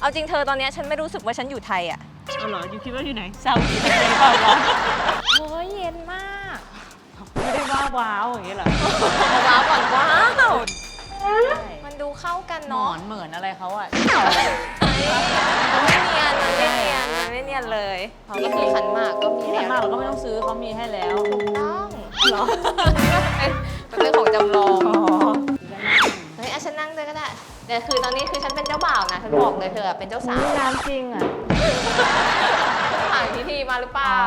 เอาจริงเธอตอนเนี้ยฉันไม่รู้สึกว่าฉันอยู่ไทยอะ เอาเหรอยูคิดว่าอยู่ไหนซาอุดิอาระเบียหรือเปล่าร้อนเฮ้ยเย็นมากไม่ได้ว่าว้าวอย่างนี้เหรอว้าวก่อนว้าว มันดูเข้ากันหมอเนาะนเหมือนอะไรเขาอะ มันไม่เนียนมันไม่เนียนมันไม่เนียนเลยนี่คือขันหมากก็มีที่แล้ผ่านวมาเราก็ไม่ต้องซื้อเขามีให้แล้ว ต้องเหรอมันเป็นของจำลอง อ๋อ แต่คือตอนนี้คือฉันเป็นเจ้าบ่าวนะฉันบอกเลยเธอเป็นเจ้าสาวนี่น้ำจริงอะผ่านพิธีมาหรือเปล่า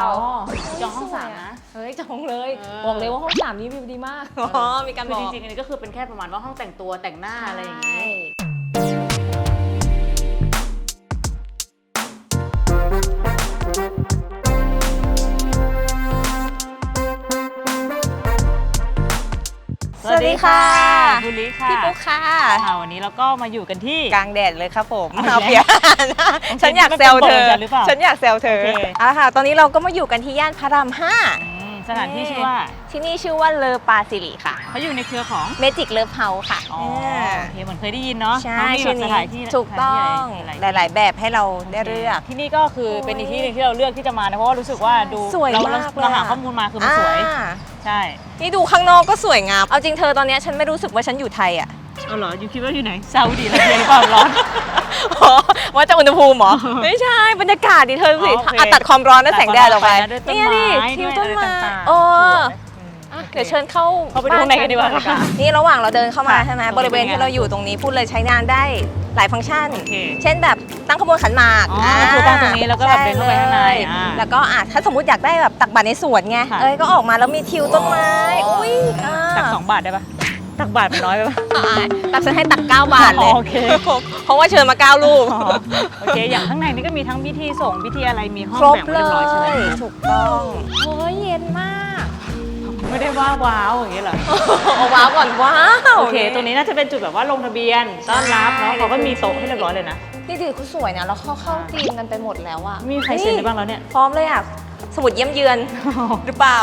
จองห้องสามนะเฮ้ยจองเลยเออบอกเลยว่าห้องสามนี้วิวดีมาก อ๋อ มีการคืบออกจริงๆอันนี้ก็คือเป็นแค่ประมาณว่าห้องแต่งตัวแต่งหน้าอะไรอย่างนี้ วัสดีค่ะบุลิค่ะพี่ปุ๊กค่ะค่ะ วันนี้เราก็มาอยู่กันที่ กลางแดดเลยครับผมเอาเอาแล้วเปียกฉันอยากแซวเธอมันเป็นบทของฉันหรือเปล่าฉันอยากแซวเธอโอเคอะค่ะ ตอนนี้เราก็มาอยู่กันที่ย่านพระรามห้าอืม สถานที่ชื่อว่าที่นี่ชื่อว่าเลอปาซิลิค่ะเขาอยู่ในเครือของเมจิกเลิฟเฮาค่ะอ๋อเโอเคเหมือนเคยได้ยินเนาะใช่เขามีชื่อแบบสนี้ถานที่ถูกต้องสถานที่อะไรหลาย ๆ แบบให้เราได้เลือก ที่นี่ก็คือเป็นอีกที่หนึงที่เราเลือกที่จะมานะเพราะว่ารู้สึกว่าดูสวยเรามากเลยเราหาอะข้อมูลมาคือมันสวยอ่าใช่นี่ดูข้างนอกก็สวยงาม เอาจริงเธอตอนเนี้ยฉันไม่รู้สึกว่าฉันอยู่ไทยอะ เอาเหรอยูคิดว่าอยู่ไหนซาอุดิอาระเบียหรือเปล่าร้อน อ๋อว่าจะอุณหภูมิเหรอ ไม่ใช่ บรรยากาศดิเธอสิอ๋อโอเค อะตัดความร้อนและแสงแดดออกไปตัดความร้อนออกไปนะด้วยต้นนี่ไม้ดิทิวด้วยต้นไม้อะไรต่างๆโอ้สวยอะเดี๋ยวเชิญเข้าเข้าไปดูข้างในกันดีกว่าบ้ค่ะ นี่ระหว่างเราเดินเข้ามาค่ะใช่ไหมตรงนี้บริเวณที่เราอยู่ตรงนี้พูดเลยใช้งานได้หลายฟังก์ชัน โอเคเช่นแบบตั้งขบวนขันหมากอ๋ออาคือตั้งตรงนี้แล้วก็แบบเดินเข้าไปข้างในช่เลยอ่าแล้วก็อะถ้าสมมติอยากได้แบบตักบาตรในสวนไงค่ะ เอ้ยก็ออกมาแล้วมีทิวต้นไม้อุ้ยอ่าตักสองบาทได้ปะ ตักบาทมันน้อยไปปะ อะตักฉันให้ตัก 9 บาทเลยอ๋อโอเค เพราะว่าเชิญมา 9 ลูก อ๋อโอเค อย่างข้างในนี่ก็มีทั้งพิธีส่งพิธีอะไรมีห้องครบแบ่งไว้เลเรียบร้อยใช่ไหมยถูกต้องเฮ้ยเย็นมากไม่ได้ว่าว้าวอย่างนี้เหรอ เอาว้าวก่อนว้าวโอเคตัวนี้น่าจะเป็นจุดแบบว่าลงทะเบียนต้อนรับเนาะใช่เขาก็มีโต๊ะให้เรียบร้อยเลยนะ นี่ดิคุณสวยนะแล้วเขาเข้าทีมกันไปหมดแล้วอะมีใครเซ็นได้บ้างแล้วเนี่ย พร้อมเลยอะ สมุดเยี่ยมเยือน หรือเปล่า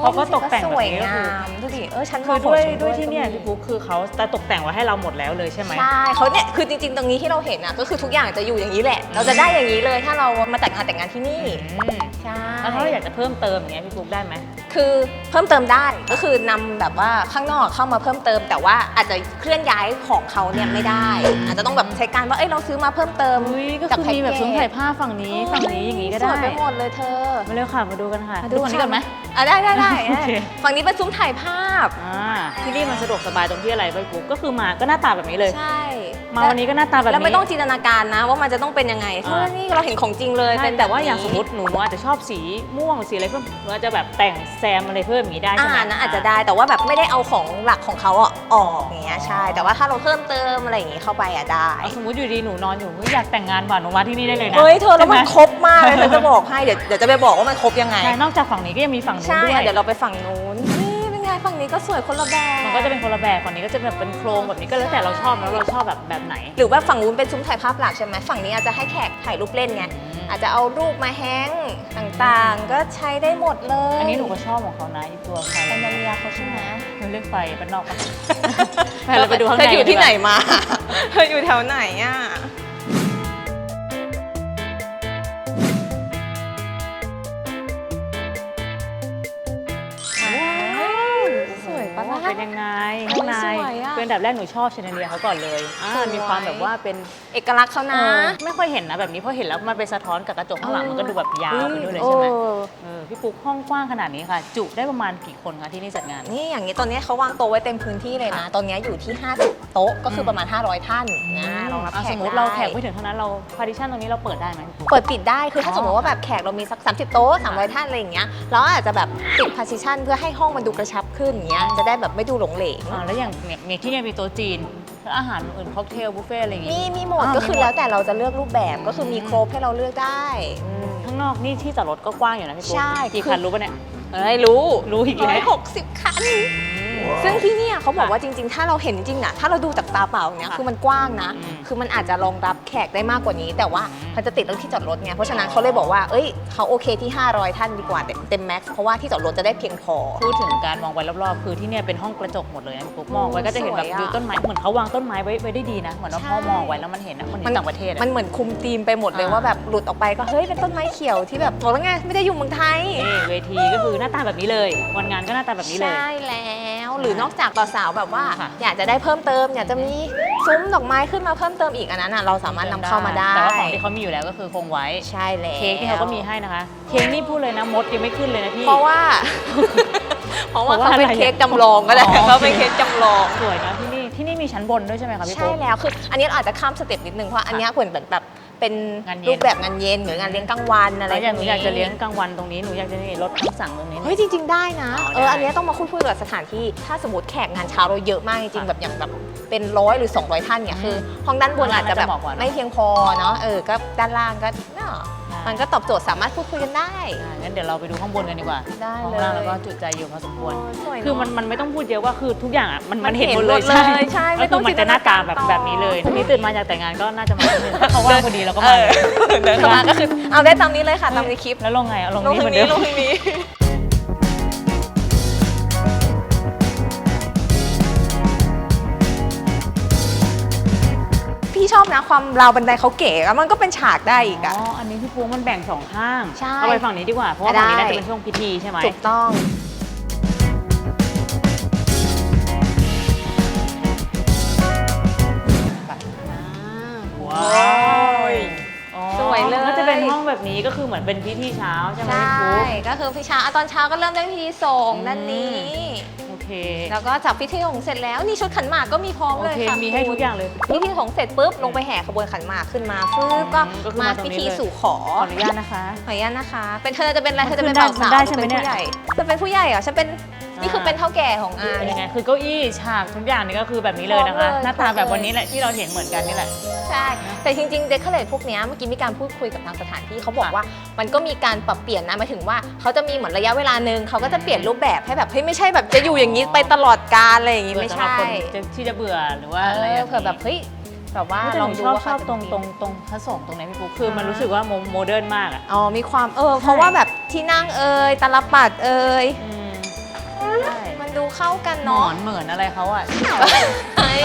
เขาก็ตกแต่งสแบบวยนี้ก็งาคือมดูดิเออฉันคือด้วยขอด้วยฉัที่เนี่ยก็มีพี่บุ๊คคือเขาแต่ตกแต่งไว้ให้เราหมดแล้วเลยใช่ไหม ใช่เขาเนี่ยคือจริงๆ ตรงนี้ที่เราเห็นอะก็คือทุกอย่างจะอยู่อย่างนี้แหละ เราจะได้อย่างนี้เลยถ้าเรามาแต่งงานแต่งงานที่นี่ อืมใช่ แล้วถ้าเราอยากจะเพิ่มเติมอย่างเงี้ยพี่บุ๊คได้ไหม คือเพิ่มเติมได้ก็คือนำแบบว่าข้างนอกเข้ามาเพิ่มเติม แต่ว่าอาจจะเคลื่อนย้ายของเขาเนี่ยไม่ได้ อาจจะต้องแบบใช้การว่าเอ้ยเราซื้อมาเพิ่มเติมอุ้ยก็จากคือมีแบบพ็กเกจซุ้มถ่ายภาพฝั่งนี้ ฝั่งนี้อย่างงี้ก็สได้วยไปหมดเลยเธอ มาเร็วค่ะ มาดูกันค่ะมาดูฝั่งนี้ก่อนไหม อะได้ได้ได้โอเค ฝั่งนี้เป็นซุ้มถ่ายภาพ อ่าที่นี่มันสะดวกสบายตรงที่อะไรพี่บุ๊คก็คือมาก็หน้าตาแบบนี้เลย ใช่มาวันนี้ก็หน้าตาแบบนี้ แล้วไม่ต้องจินตนาการนะ ว่ามันจะต้องเป็นยังไงเพราะว่านี่เราเห็นของจริงเลยใช่เป็นแต่ว่าอย่างนี้สมมติหนูอาจจะชอบสีม่วงสีอะไรเพิ่มหนูอาจจะแบบแต่งแซมอะไรเพิ่มอย่างนี้ได้ใช่อ่าไหมนะอาจจะได้แต่ว่าแบบไม่ได้เอาของหลักของเขาอะออกอย่างเงี้ยใช่ แต่ว่าถ้าเราเพิ่มเติมอะไรอย่างงี้เข้าไปอะได้เอาสมมติอยู่ดีหนูนอนอยู่เฮ้ยอยากแต่งงานว่ะหนูมาที่นี่ได้เลยนะเฮ้ยเธอแล้วมันใช่ไหครบมากเลยเธอจะบอกให้เดี๋ยวเดี๋ยวจะไปบอกว่ามันครบยังไง ใช่นอกจากฝั่งนี้ก็ยังมีฝั่งนู้นใช่ด้วยเดี๋ยวเราไปฝั่งนู้นนี่เป็นไงฝั่งนี้ก็สวยคนละแบบมันก็จะเป็นคนละแบบฝั่งนี้ก็จะแบบเป็นโครงแบบนี้ก็แล้วแต่เราชอบแล้วเราชอบแบบแบบไหน หรือว่าฝั่งนู้นเป็นซุ้มถ่ายภาพหลักใช่ไหมฝั่งนี้อาจจะให้แขกถ่ายรูปเล่นไงอืม อาจจะเอารูปมาแฮงก์ต่างๆ ก็ใช้ได้หมดเลยอันนี้หนูก็ชอบของเขานะอีตัวไฟแอนนาเลียเขาใช่ไหมมันเรียกไฟบ้านนอกปะ ไปเราไปดูข้างในเธออยู่ที่ไหนดีกว่มาเธออยู่แถวไหนอะ เป็นยังไงโอ้ข้างยในสวยอะ เป็นแบบแรกหนูชอบเชนเลียเขาก่อนเลยอ่าสวย มีความแบบว่าเป็นเอกลักษณ์เขานะ เออไม่ค่อยเห็นนะแบบนี้เพราะเห็นแล้วมันไปสะท้อนกับกระจกข้างหลังมันก็ดูแบบยาวไปด้วยเลยใช่ไหมออเออพี่ปุ๊กห้องกว้างขนาดนี้ค่ะ จุได้ประมาณกี่คนคะที่นี่จัดงาน นี่อย่างนี้ตอนนี้เขาวางโต๊ะไว้เต็มพื้นที่เลยนะ ตอนนี้อยู่ที่ 50 โต๊ะก็คือประมาณ 500 ท่านนะรองรับอะแขสกมมติเราแขกได้ไม่ถึงเท่านั้นเราพาร์ติชันตรงนี้เราเปิดได้ไหมพี่ปุ๊ก เปิดปิดได้คือถ้าอ๋อ สมมติว่าแบบแขกเรามีสัก 30 โต๊ะ300 ท่านอะไรอย่างเงี้ยเราอาจจะแบบปิดพาร์ติชันเพื่อให้ห้องมันดูกระชับขึ้นอย่างเงี้ยจะได้แบบไม่ดูหลงเหลง อ่าแล้วอย่างเนี่ยเนี่ยที่เนี่ยมีโต๊ะจีนแล้วอาหารอื่นค็อกเทลบุฟเฟ่อะไรอย่างมีงี้ มีหมดอ่าก็คือมีหมด แล้วแต่เราจะเลือกรูปแบบก็คือมีครบให้เราเลือกได้อืม ข้างนอกนี่ที่จอดรถก็กว้างอยู่นะพี่ปุ๊กใช่กี่คือ คันรู้ปะเนี่ยเอ้ยรู้ รู้อีกร้แล้อยวหกสิบคัน ซึ่งที่เนี่ยเขาบอกว่าจริง ๆ ถ้าเราเห็นจริงนะถ้าเราดูจากตาเปล่าเนี่ยค่ะคือมันกว้างนะอืมคือมันอาจจะรองรับแขกได้มากกว่านี้ แต่ว่าอืมมันจะติดเรื่องที่จอดรถไงเพราะฉะนั้นเขาเลยบอกว่าเอ้ยเขาโอเคที่ 500 ท่านดีกว่าเต็มเต็มแม็กซ์เพราะว่าที่จอดรถจะได้เพียงพอ พูดถึงการมองไว้รอบๆ คือที่เนี่ยเป็นห้องกระจกหมดเลยนะปุ๊กมองไว้ก็จะเห็นแบบสวยอะวิวต้นไม้เหมือนเขาวางต้นไม้ไว้ไว้ได้ดีนะเหมือนว่าใช่พ่อมองไว้แล้วมันเห็นนะมันเห็นต่างประเทศอะ มันเหมือนคุมธีมไปหมดเลยอ่า ว่าแบบหลุดออกไปก็เฮ้ยเป็นต้นไม้เขียวที่แบบบอกแล้วไงไม่ได้อยู่เมืองไทย นี่เวทีก็คือหน้าตาแบบนี้เลย วันงานก็หน้าตาแบบนี้เลย ใช่แล้วหรือนอกจากต่อสาวแบบว่า ค่ะอยากจะได้เพิ่มเติม อยากจะมีซุ้มดอกไม้ขึ้นมาเพิ่มเติมอีกอันนั้นอะเราสามารถนำเข้ามาได้แต่ว่าของที่เขามีอยู่แล้วก็คือคงไว้ ใช่แล้ว เค้กที่เขาก็มีให้นะคะ เค้กนี่พูดเลยนะมดยังไม่ขึ้นเลยนะพี่ เพราะว่า เพราะว่าเพราะว่าเขาเป็นอะไรเค้กจำลองก็ได้อ๋อ เขาเป็นเค้กจำลอง สวยนะที่นี่ ที่นี่มีชั้นบนด้วยใช่ไหมคะพี่ใช่ปุ๊ก แล้วคืออันนี้เราอาจจะข้ามสเต็ปนิดนึงเพราะอันเนี้ยเหมือนแบบ เป็นงานเย็น รูปแบบงานเย็นหรืองานเลี้ยงกลางวันอะไรแล้วอย่างหนูพวอยากจะเลี้ยงกลางวันตรงนี้หนูอยากจะนี่รถน้ำสั่งตรงนี้ เฮ้ยจริง ๆ ได้นะอ๋อเออได้ อันเนี้ยต้องมาคุยคุยกับสถานที่ถ้าสมมติแขกงานเช้าเราเยอะมากจริงๆค่ะแบบอย่างแบบเป็นร้อยหรือ 200 ท่านเนี่ยคือห้องด้านบนอาจจะแบบน่าจะเหมาะกว่าเนอะไม่เพียงพอเนาะเออก็ด้านล่างก็เนาะใช่ มันก็ตอบโจทย์สามารถพูดคุยกันได้ อ่างั้นเดี๋ยวเราไปดูข้างบนกันดีกว่าได้ข้างเลยล่างแล้วก็จุใจอยู่พอสมควรโอ้สวยเะ คือมันมันไม่ต้องพูดเยอะว่าคือทุกอย่างอะมันมัมันนเห็นเห็นหมดเลยหมดเลยใช่ไม่ก็ต้คือองมันจะหน้าตาแบบจินตนาการต่อ แบบนี้เลยพรุ่งนี้ตื่นมาอยากแต่งงานก็น่าจะมาที่นี่ถ้าเขาว่างพอดีเราก็เอมาอเดินเข้ามาก็คือเอาได้ตามนี้เลยค่ะตามในคลิปแล้วลงไงเอาลงลงนี้ทาเหมืงอนเดินี้ม ลงทางนี้ อบนะความราวบันไดเขาเก๋แล้วมันก็เป็นฉากได้อีกอ๋อะออันนี้พี่ปูมันแบ่งสองข้าง ใช่เอาไปฝั่งนี้ดีกว่า เพราะว่าฝั่งนี้ได้ น่าจะเป็นช่วงพิธีใช่ไหมถูกต้องว้าวอ๋อสวยเลย ก็จะเป็นห้องแบบนี้ก็คือเหมือนเป็นพิธีเช้าใช่ไหมใช่ พี่ปู ก็คือพี่เช้าอะตอนเช้าก็เริ่มด้วยพิธีส่งอืมด้านนี้โอ เคแล้วก็จากพิธีส่งเสร็จแล้วนี่ชุดขันหมากก็มีพร้อมโอเลยเคค่ะมีให้ทุกอย่างเลยพิธีส่งเสร็จปุ๊บลงไปแห่ขบวนขันหมากขึ้นมาฟึบก็อืมก็คือมามาตรงพินี้ธีเลยสู่ขอขออนุญาตนะคะ ขออนุญาตนะคะ เป็นเธอจะเป็นอะไรมัเธนอจะเป็นขึ้บ่าวนได้สาวได้จะใช่ไหมเป็นเนี่ยผู้ใหญ่จะเป็นผู้ใหญ่เหรอฉันเป็นนี่คือเป็นเท่าแก่ของงานเป็นยังไงคือเก้าอี้ฉากทุกอย่างนี่ก็คือแบบนี้เลยนะพร้อคะมเลย หน้าตาพร้อมแบบเลยวันนี้แหละที่เราเห็นเหมือนกันนี่แหละ ใช่ แต่จริงๆเดคอเรทพวกเนี้ยเมื่อกี้มีการพูดคุยกับทางสถานที่เขาบอกค่ะว่า มันก็มีการปรับเปลี่ยนนะหมายถึงว่าเขาจะมีเหมือนระยะเวลาหนึ่งเขาก็จะเปลี่ยนรูปแบบให้แบบเฮ้ยไม่ใช่แบบจะอยู่อย่างนี้ไปตลอดกาลอะไรอย่างงี้เผื่อไม่สำหรับใช่คนจะที่จะเบื่อหรือว่าเออะไรออย่างนี้เผื่อแบบเฮ้ยแบบว่าแต่ลลอองงดูชอบว่าชอบเขาจะตรงมีตรงตรงพระสงฆ์ตรงไหนพี่ปุ๊กคือมันรู้สึกว่าโมโมเดิร์นมากอะอ๋อมีความเออเพราะว่าแบบที่นั่งเอ่ยตาลปัดเอ่ยอืมใช่มัน ดูเข้ากันหมอเนาะนเหมือนอะไรเขาอะ เฮ้ย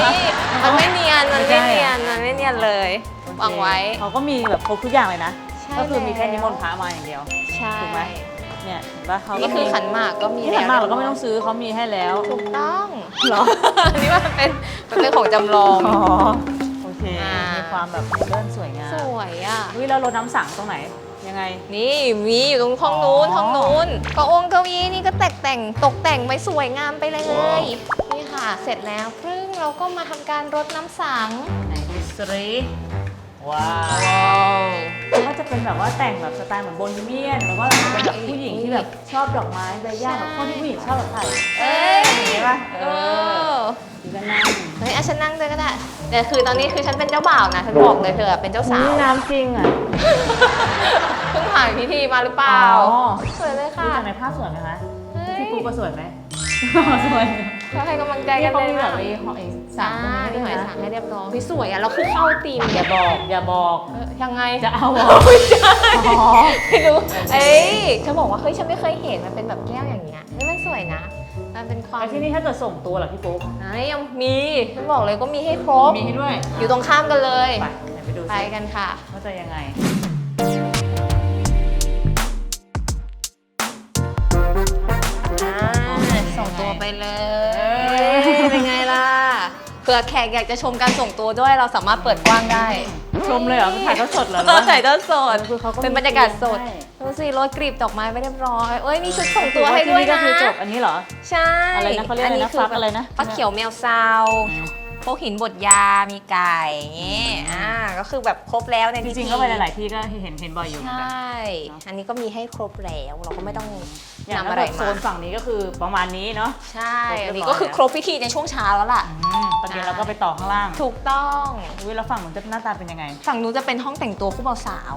มันไม่เนียน มันไม่เนียน มันไม่เนียนเลย วางไว้ เขาก็มีแบบครบทุกอย่างเลยนะ ใช่ก็คือมีแค่แล้วนิมนต์พระมาอย่างเดียว ใช่ ถูกไหม เนี่ยเห็นปะเขาก็นี่คือมีขันหมากก็มีที่ขันมากเราก็ไม่ต้องซื้อเขามีให้แล้ว ถูกต้องเหรอ อันนี้มันเป็นมันเป็นของจำลอง อ๋อ โอเค อ่ามี มีความแบบโมเดิร์นสวยงามสวยอะ วิแล้วรถน้ำสั่งตรงไหน ยังไง นี่มีอยู่ตรงห้องนู้นอ๋อห้องนู้นเก็องค์เก้าอี้นี่ก็แต่งแต่งตกแต่งไว้สวยงามไปเลย นี่ค่ะ เสร็จแล้วครึ่งเราก็มาทำการรดน้ำสังไหนดูสิว้าวก็จะเป็นแบบว่าแต่งแบบสไตล์เหมือนโบฮีเมียนแล้วก็เป็นแบบผู้หญิงที่แบบชอบดอกไม้ใบหญ้าแบบพวกที่ผู้หญิงชอบแบบใส่เอ้ยอย่างนี้ป่ะเออดีกั นนั่งเฮ้ยอะฉันนั่งด้วยก็ได้แต่คือตอนนี้คือฉันเป็นเจ้าบ่าวนะฉันบอกเลยเธอเป็นเจ้าสาวนี่น้ำจริงอะเพิ่งผ่านพิธีมาหรือเปล่าอ๋อสวยเลยดูค่ะจากในภาพสวยไหมคะเฮ้ยพี่ปูก็สวยไหมสวยเขาให้กำลังใจนี่กันเขาเลยมีแบนะบไอ้หอยสัอ่างตรงนี้นี่หด้มาวยยสังนะให้เรียบร้อยพี่สวยอะเราคือเข้าธีมอย่าบอก อย่าบอกเออยังไงจะเอาเหรอไม่ใช่อ๋อไม่รู้เอ้ยฉันบอกว่าเฮ้ยฉันไม่เคยเห็นมันเป็นแบบแก้วอย่างเงี้ยนี่มันสวยนะ มันเป็นความแล้วที่นี่ถ้าเกิดส่งตัวเหรอพี่ปุ๊กอ่ายังมีฉันบอกเลยก็มีให้ครบมีให้ด้วยอยู่ตรงข้ามกันเลย ไปไหนไปดูไปสิกันค่ะ ว่าจะยังไงส่งตัวไปเลย เป็นไงล่ะ เผื่อแขกอยากจะชมการส่งตัวด้วยเราสามารถเปิดกว้างได้ ชมเลยเหรอถ่ายทอดสดเหรอเออถ่ายทอดสด คือเขาก็มีเป็นบรรยากาศสด ให้ ดูสิโรยกลีบดอกไม้ไปเรียบร้อยเอ้ยมีชุดส่งตัวให้ด้วยก็นะคือจบอันนี้เหรอ ใช่อะไรนะเขาเรียกอะไรนะคืฟักอะไรนะ ฟักเขียวแมวซาว พวกหินบดยา มีไก่อย่างเงี้ยอ่า ก็คือแบบครบแล้วในจพิธีริงๆก็ไปหลายๆที่ก็เห็นเห็นบ่อยอยู่เหมือนใชกัน่ อันนี้ก็มีให้ครบแล้ว เราก็ไม่ต้องอย่างนำนั้อะนไรแบบโซมานฝั่งนี้ก็คือประมาณนี้เนาะ ใช่ครบเรียบร้อยอันนี้ก็คือครบพิธีในช่วงเช้าแล้วล่ะ อืมตอนเย็นเราก็ไปต่อข้างล่างถูกต้อง อุ้ยแล้วฝั่งมันจะหน้าตาเป็นยังไง ฝั่งนู้นจะเป็นห้องแต่งตัวคู่บ่าวสาว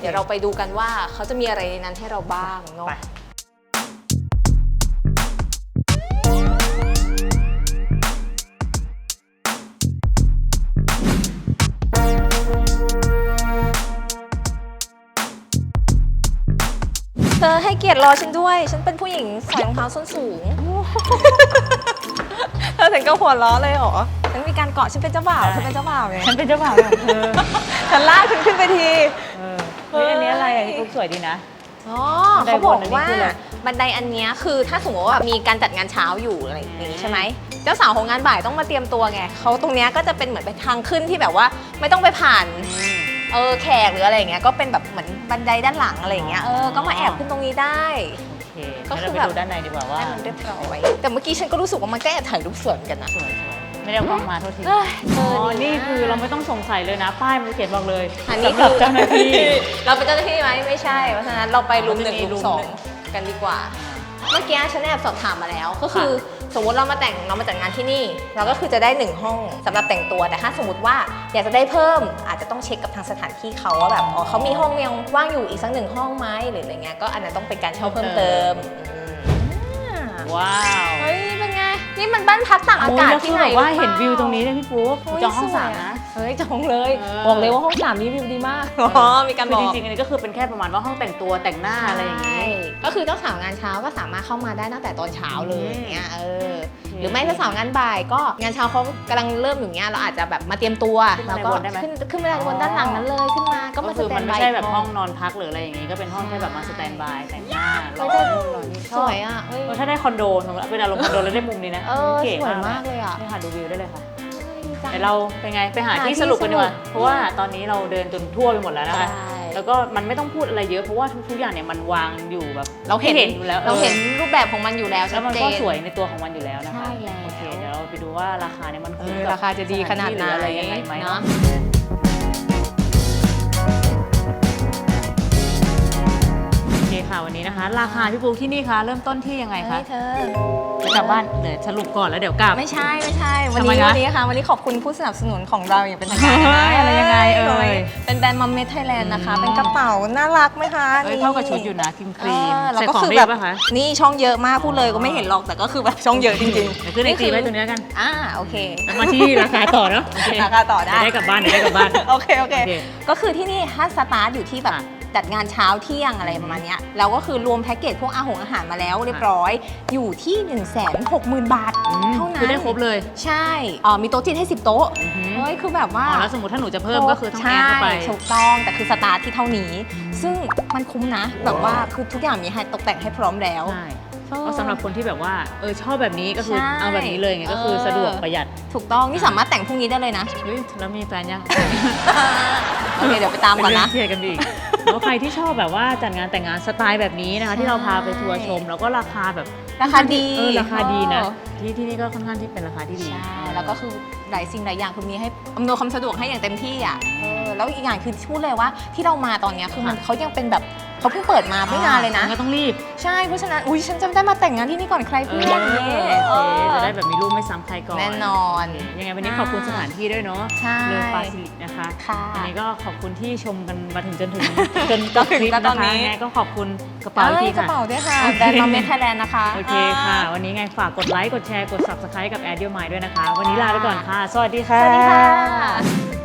เดี๋ยวเราไปดูกันว่าเขาจะมีอะไรในนั้นให้เราบ้างเนาะ ไป เกียรติรอฉันด้วย ฉันเป็นผู้หญิงใส่รองเท้าส้นสูงเธอถึงก็หัวล้อเลยเหรอฉันมีการเกาะฉันเป็นเจ้าบ่าวเธอเป็นเจ้าบ่าวไงฉันเป็นเจ้าบ่าวของเธอฉันลากฉันขึ้นไปทีเออเฮ้ยอันนี้อะไรอะพี่ปุ๊กสวยดีนะอ๋อบันไดเขาบอกบนอันนี้ว่าคืออะไรบันไดอันเนี้ยคือถ้าสมมติว่ามีการจัดงานเช้าอยู่อะไรอย่างงี้ใช่ไหมเจ้าสาวของงานบ่ายต้องมาเตรียมตัวไงเขาตรงเนี้ยก็จะเป็นเหมือนเป็นทางขึ้นที่แบบว่าไม่ต้องไปผ่าน เออแขกหรืออะไรอย่างเงี้ยก็เป็นแบบเหมือนบันไดด้านหลังอะไรอย่างเงี้ยเออก็มาแอบขึ้นตรงนี้ได้ โอเคก็งั้นคือเราไปแบบ ดูด้านในดีกว่าว่าให้มันเรียบร้อยแต่เมื่อกี้ฉันก็รู้สึกว่ามันก็แอบถ่ายรูปสวยเหมือนกันนะ สวยสวยไม่ได้เอากล้องมาโทษทีเอ้ยเธอ๋ออดีนี่มากคือเราไม่ต้องสงสัยเลยนะ ป้ายมันจะเขียนบอกเลยอันนี้สำหรับเจ้าหน้าที่ เราเป็นเจ้าหน้าที่ไหมไม่ใช่ เพราะฉะนั้นเราไปรูมหนึ่งเราจะมีรูมสองรูมหนึ่งกันดีกว่า เมื่อกี้ฉันแอบสอบถามมาแล้ว ก็คือสมมติเรามาแต่งเรามาจัดงานที่นี่ เราก็คือจะได้หนึ่งห้องสำหรับแต่งตัวแต่ถ้าสมมติว่าอยากจะได้เพิ่ม อาจจะต้องเช็คกับทางสถานที่เขาว่าแบบอ๋อเขามีห้องยังว่างอยู่อีกสักหนึ่งห้องไหมหรืออะไรเงี้ยก็อันนั้นต้องเป็นการเช่าเพิ่มเติมอืมว้าวเฮ้ยเป็นไงนี่มันบ้านพักต่างอากาศโแล้วที่คือไหนแบบว่ารือปล่เห็นวิวตรงนี้เลยพี่ปุ๊กโยจองห้องสวยสามนะ เฮ้ยจองเลย เออ บอกเลยว่าห้องสามนี้วิวดีมากอ๋อมีการคืบออกจริงๆอันนี้ก็คือเป็นแค่ประมาณว่าห้องแต่งตัวแต่งหน้าอะไรอย่างนี้ ใช่ก็คือเจ้าสาวงานเช้าก็สามารถเข้ามาได้ตั้งแต่ตอนเช้าเลยอืม อย่างเงี้ยเออโอเคหรือไม่เจ้าสาวงานบ่ายก็งานเช้าเขากำลังเริ่มอยู่เงี้ยเราอาจจะแบบมาเตรียมตัวขึ้นแล้วบันไดก็บนได้ไหม ขึ้นขึ้นไปบนด้านหลังนั้นเลยขึ้นมาก็ก็มาสคือแตมันนบาไม่ยใช่แบบห้องนอนพักหรืออะไรอย่างนี้ก็เป็นห้องแค่แบบมาสแตนบายแต่งหน้าก็รอจะนู่นรอนี่ชสอบวยอะเฮ้ยเออถ้าได้คอนโดสมมติเวลาลงคอนโดแล้วได้มุมนี้นะเออก๋สวยมากเลยอะนี่ค่ะดูวิวได้เลยค่ะดี จังเดี๋ยวเราเป็นไงไปหาหาที่ที่สรุปกันดีกว่าสรุปเพราะว่าตอนนี้เราเดินจนทั่วไปหมดแล้วนะคะ ใช่ แล้วก็มันไม่ต้องพูดอะไรเยอะเพราะว่าทุกๆอย่างเนี่ยมันวางอยู่แบบเราเห็นให้อยู่แล้วเราเห็นออรูปแบบของมันอยู่แล้วแล้ชัวดมันเจก็น สวยในตัวของมันอยู่แล้วนะคะใช่แล้ว โอเคเดี๋ยวเราไปดูว่าราคาเนี่ยมันคุ้มเออกับราคาจะดีขนาดไหนสถที่รืออะไรยังไงไหมเนเนาะ คค่ะวันนี้นะคะ ราคาพี่ปูที่นี่คะเริ่มต้นที่ยังไงคะเฮ้ยเธอ จะกลับบ้านเดี๋ยวสรุปก่อนแล้วเดี๋ยวกลับ ไม่ใช่ไม่ใช่ วันทำไมนี้คะวันนี้ค่ะวันนี้ขอบคุณผู้สนับสนุนของเราอย่างเป็นทางการนะเฮ้ยอะไรยังไงเอ่ยเป็นแบรนด์มัมเมทไทยแลนด์นะคะ อืม เป็นกระเป๋าน่ารักไหมคะเอ้ยนี่เข้ากับชุดอยู่นะครีมครีมเออแล้วใส่ก็ของคือได้แบบป่ะคะนี่ช่องเยอะมากพูดเลยก็ไม่เห็นหรอกแต่ก็คือแบบช่องเยอะจริงเดี๋ยวขึ้นไอจีไว้ตรงนี้แล้วกันอ่าโอเค แล้วมาที่ราคาต่อเนาะโอเคราคาต่อได้เดี๋ยวได้กลับบ้านเดี๋ยวได้กลับบ้าน โอเค โอเค โอเคก็คือที่นี่ถ้าสตาร์ทอยู่ที่แบบค่ะ จัดงานเช้าเที่ยงอะไรประมาณเนี้ยแล้วก็คือรวมแพ็กเกจพวกอาหงอาหารมาแล้วเรียบร้อย อยู่ที่ 1 6 0 0 0 0 บาทอืมเท่านั้นคือได้ครบเลย ใช่เอ่อมีโต๊ะจีนให้ 10 โต๊ะอือหือเฮ้ยคือแบบว่า อ๋อแล้วสมมติถ้าหนูจะเพิ่มก็คือต้องแอดเข้าไป ใช่ถูกต้องแต่คือสตาร์ทที่เท่านี้อืมซึ่งมันคุ้มนะ แบบว่าคือทุกอย่างมีให้ตกแต่งให้พร้อมแล้ว ใช่ก็สำหรับคนที่แบบว่าเออชอบแบบนี้ก็คือใช่เอาแบบนี้เลยไงก็คือเออ สะดวกประหยัดถูกต้องนี่สามารถแต่งพรุ่งนี้ได้เลยนะ เฮ้ยแล้วมีแฟนยังโอเคเดี๋ยวไปตามก่อนนะ เป็เรื่องเครียดกันดี แล้วใครที่ชอบแบบว่าจัดงานแต่งงานสไตล์แบบนี้นะคะ ที่เราพาไปทัวร์ชม แล้วก็ราคาแบบราคาดีเออราคาดีนะเออที่ที่นี่ก็ค่อนข้างที่เป็นราคาที่ดี ใช่ แล้วก็คือหลายสิ่งหลายอย่างคือมีให้อำนวยความสะดวกให้อย่างเต็มที่อะเออแล้วอีกอย่างคือพูดเลยว่าที่เรามาตอนเนี้ยคือมันค่ะเขายังเป็นแบบ เขาเพิ่งเปิดมาไม่นานเลยนะงั้ก็ต้องรีบใช่เพราะฉะนั้นอุ้ยฉันจะได้มาแต่งงานที่นี่ก่อนใครเอเพื่ออนอย่างเงี้ยโอเคจะได้แบบมีรูปไม่ซ้ำใครก่อนแน่นอน โเคยังไงวันนี้ขอบคุณสถานที่ด้วยเนาะใช่ เรือฟาซิลิกนะคะ ค่ะวันนี้ก็ขอบคุณที่ชมกันมาถึงจนถึง จนจบคลิปจนตนะอนคะนี้ยังไงก็ขอบคุณกระเป๋าอีกอ้ทียกระค่ะ เป๋าด้วยค่ะโอเค แบรนด์มาเมทไทยแลนด์นะคะ โอเคค่ะ วันนี้ไงฝากกดไลค์ กดแชร์ กด subscribe กับ Add Your Mind ด้วยนะคะ วันนี้ลาไปก่อนค่ะ สวัสดีสค่ะวัสดีค่ะ